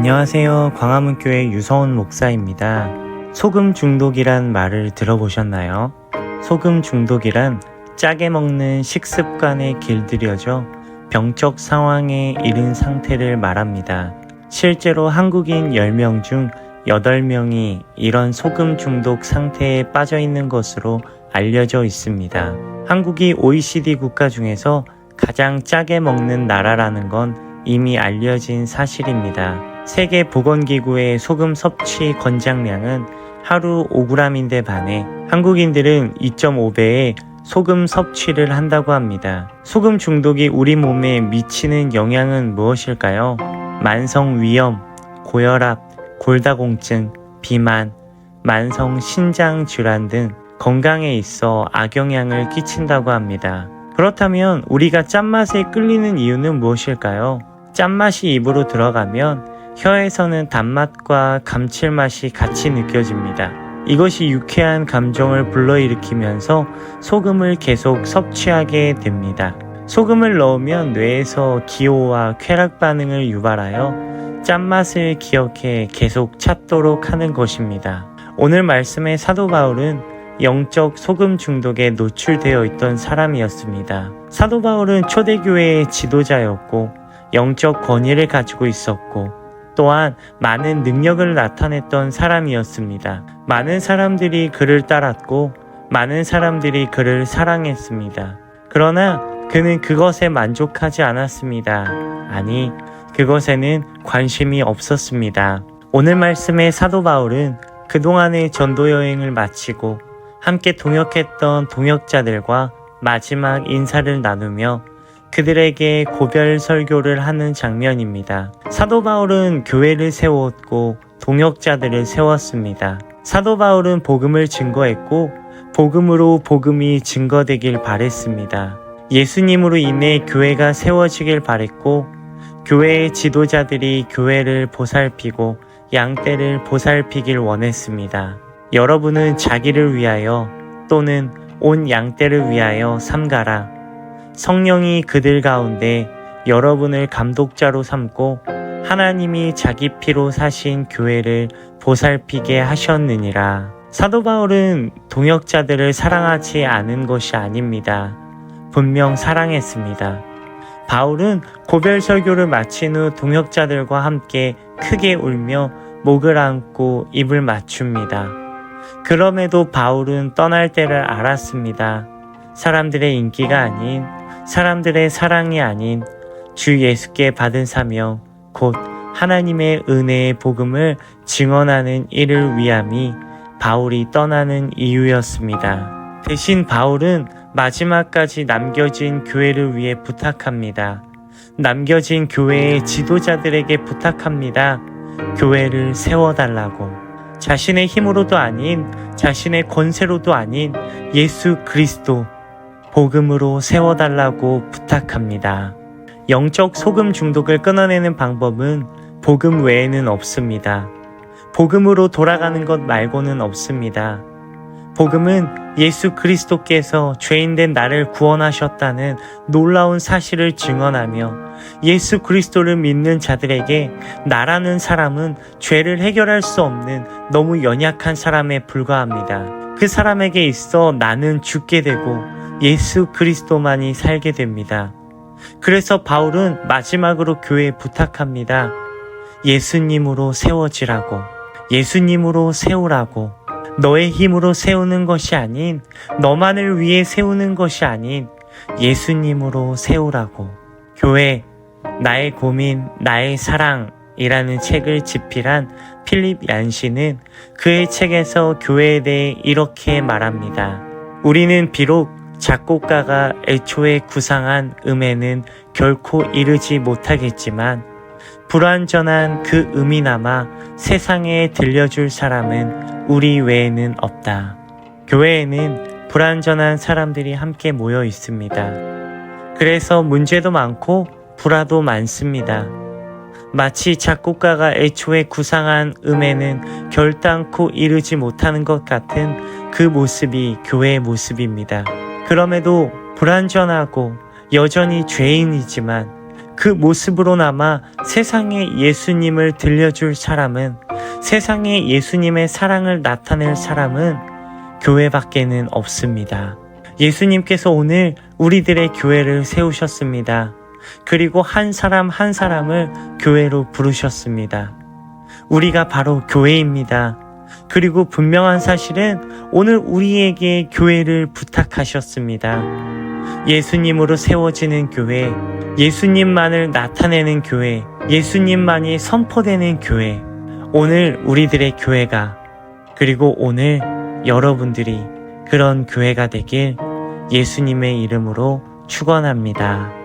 안녕하세요. 광화문교회 유서원 목사입니다. 소금 중독이란 말을 들어보셨나요? 소금 중독이란 짜게 먹는 식습관에 길들여져 병적 상황에 이른 상태를 말합니다. 실제로 한국인 10명 중 8명이 이런 소금 중독 상태에 빠져 있는 것으로 알려져 있습니다. 한국이 OECD 국가 중에서 가장 짜게 먹는 나라라는 건 이미 알려진 사실입니다. 세계보건기구의 소금 섭취 권장량은 하루 5g인데 반해 한국인들은 2.5배의 소금 섭취를 한다고 합니다. 소금 중독이 우리 몸에 미치는 영향은 무엇일까요? 만성 위염, 고혈압, 골다공증, 비만, 만성 신장 질환 등 건강에 있어 악영향을 끼친다고 합니다. 그렇다면 우리가 짠맛에 끌리는 이유는 무엇일까요? 짠맛이 입으로 들어가면 혀에서는 단맛과 감칠맛이 같이 느껴집니다. 이것이 유쾌한 감정을 불러일으키면서 소금을 계속 섭취하게 됩니다. 소금을 넣으면 뇌에서 기호와 쾌락 반응을 유발하여 짠맛을 기억해 계속 찾도록 하는 것입니다. 오늘 말씀의 사도 바울은 영적 소금 중독에 노출되어 있던 사람이었습니다. 사도 바울은 초대교회의 지도자였고 영적 권위를 가지고 있었고 또한 많은 능력을 나타냈던 사람이었습니다. 많은 사람들이 그를 따랐고 많은 사람들이 그를 사랑했습니다. 그러나 그는 그것에 만족하지 않았습니다. 아니, 그것에는 관심이 없었습니다. 오늘 말씀의 사도 바울은 그동안의 전도 여행을 마치고 함께 동역했던 동역자들과 마지막 인사를 나누며 그들에게 고별 설교를 하는 장면입니다. 사도 바울은 교회를 세웠고 동역자들을 세웠습니다. 사도 바울은 복음을 증거했고 복음으로 복음이 증거되길 바랬습니다. 예수님으로 인해 교회가 세워지길 바랬고 교회의 지도자들이 교회를 보살피고 양떼를 보살피길 원했습니다. 여러분은 자기를 위하여 또는 온 양떼를 위하여 삼가라. 성령이 그들 가운데 여러분을 감독자로 삼고 하나님이 자기 피로 사신 교회를 보살피게 하셨느니라. 사도 바울은 동역자들을 사랑하지 않은 것이 아닙니다. 분명 사랑했습니다. 바울은 고별 설교를 마친 후 동역자들과 함께 크게 울며 목을 안고 입을 맞춥니다. 그럼에도 바울은 떠날 때를 알았습니다. 사람들의 인기가 아닌 사람들의 사랑이 아닌 주 예수께 받은 사명, 곧 하나님의 은혜의 복음을 증언하는 일을 위함이 바울이 떠나는 이유였습니다. 대신 바울은 마지막까지 남겨진 교회를 위해 부탁합니다. 남겨진 교회의 지도자들에게 부탁합니다. 교회를 세워달라고. 자신의 힘으로도 아닌, 자신의 권세로도 아닌 예수 그리스도, 복음으로 세워달라고 부탁합니다. 영적 소금 중독을 끊어내는 방법은 복음 외에는 없습니다. 복음으로 돌아가는 것 말고는 없습니다. 복음은 예수 그리스도께서 죄인된 나를 구원하셨다는 놀라운 사실을 증언하며 예수 그리스도를 믿는 자들에게 나라는 사람은 죄를 해결할 수 없는 너무 연약한 사람에 불과합니다. 그 사람에게 있어 나는 죽게 되고 예수 그리스도만이 살게 됩니다. 그래서 바울은 마지막으로 교회에 부탁합니다. 예수님으로 세워지라고. 예수님으로 세우라고. 너의 힘으로 세우는 것이 아닌, 너만을 위해 세우는 것이 아닌, 예수님으로 세우라고. 교회, 나의 고민, 나의 사랑, 이라는 책을 집필한 필립 얀시는 그의 책에서 교회에 대해 이렇게 말합니다. 우리는 비록 작곡가가 애초에 구상한 음에는 결코 이르지 못하겠지만 불완전한 그 음이나마 세상에 들려줄 사람은 우리 외에는 없다. 교회에는 불완전한 사람들이 함께 모여 있습니다. 그래서 문제도 많고 불화도 많습니다. 마치 작곡가가 애초에 구상한 음에는 결단코 이르지 못하는 것 같은 그 모습이 교회의 모습입니다. 그럼에도 불완전하고 여전히 죄인이지만 그 모습으로 남아 세상에 예수님을 들려줄 사람은 세상에 예수님의 사랑을 나타낼 사람은 교회밖에는 없습니다. 예수님께서 오늘 우리들의 교회를 세우셨습니다. 그리고 한 사람 한 사람을 교회로 부르셨습니다. 우리가 바로 교회입니다. 그리고 분명한 사실은 오늘 우리에게 교회를 부탁하셨습니다. 예수님으로 세워지는 교회, 예수님만을 나타내는 교회, 예수님만이 선포되는 교회. 오늘 우리들의 교회가, 그리고 오늘 여러분들이 그런 교회가 되길 예수님의 이름으로 축원합니다.